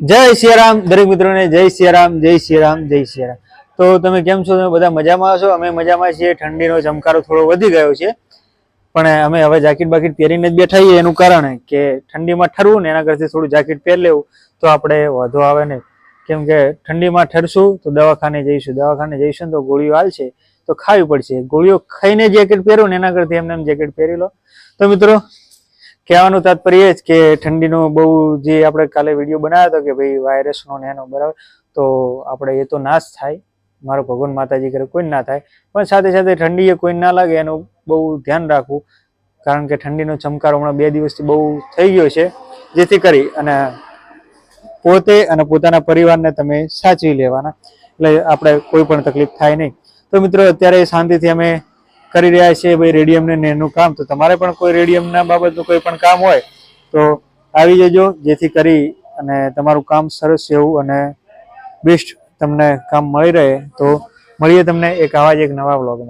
જય સિયારામ, દરેક મિત્રોને જય સિયારામ જય સિયારામ જય સિયારામ. તો તમે કેમ છો? તમે બધા મજામાં છો અમે મજામાં છીએ. ઠંડીનો ચમકારો થોડો વધી ગયો છે. પણ અમે હવે જાકીટ બાકીટ પહેરીને જ બેઠા છીએ એનું કારણ કે ઠંડીમાં ઠરવું ને એના કરતી થોડું જાકીટ પહેરી લેવું તો આપણે વધુ આવે નહીં. કેમ કે ઠંડીમાં ઠરશું તો દવાખાને જઈશું. દવાખાને જઈશું તો ગોળીઓ હાલશે તો ખાવી પડશે. ગોળીઓ ખાઈને જેકેટ પહેરવું ને એના કરતી એમને એમ જેકેટ પહેરી લો. તો મિત્રો કહેવાનું તાત્પર્ય જ કે ઠંડીનો બહુ જે આપણે કાલે વીડિયો બનાવ્યો હતો કે ભાઈ વાયરસનો ને એનો બરાબર, તો આપણે એ તો નાશ થાય. મારો ભગવાન માતાજી કરે કોઈ ના થાય. પણ સાથે સાથે ઠંડી એ કોઈ ના લાગે એનું બહુ ધ્યાન રાખવું. કારણ કે ઠંડીનો ચમકારો હમણાં બે દિવસથી બહુ થઈ ગયો છે. જેથી કરી અને પોતે અને પોતાના પરિવારને તમે સાચવી લેવાના. એટલે આપણે કોઈ પણ તકલીફ થાય નહીં. તો મિત્રો, અત્યારે શાંતિથી અમે કરી રહ્યા છે ભાઈ રેડિયમને ને એનું કામ. તો તમારે પણ કોઈ રેડિયમના બાબતનું કોઈ પણ કામ હોય, તો આવી જજો, જેથી કરી અને તમારું કામ સરસ એવું અને બેસ્ટ તમને કામ મળી રહે. તો મળીએ તમને એક આવા જ એક નવા બ્લોગમાં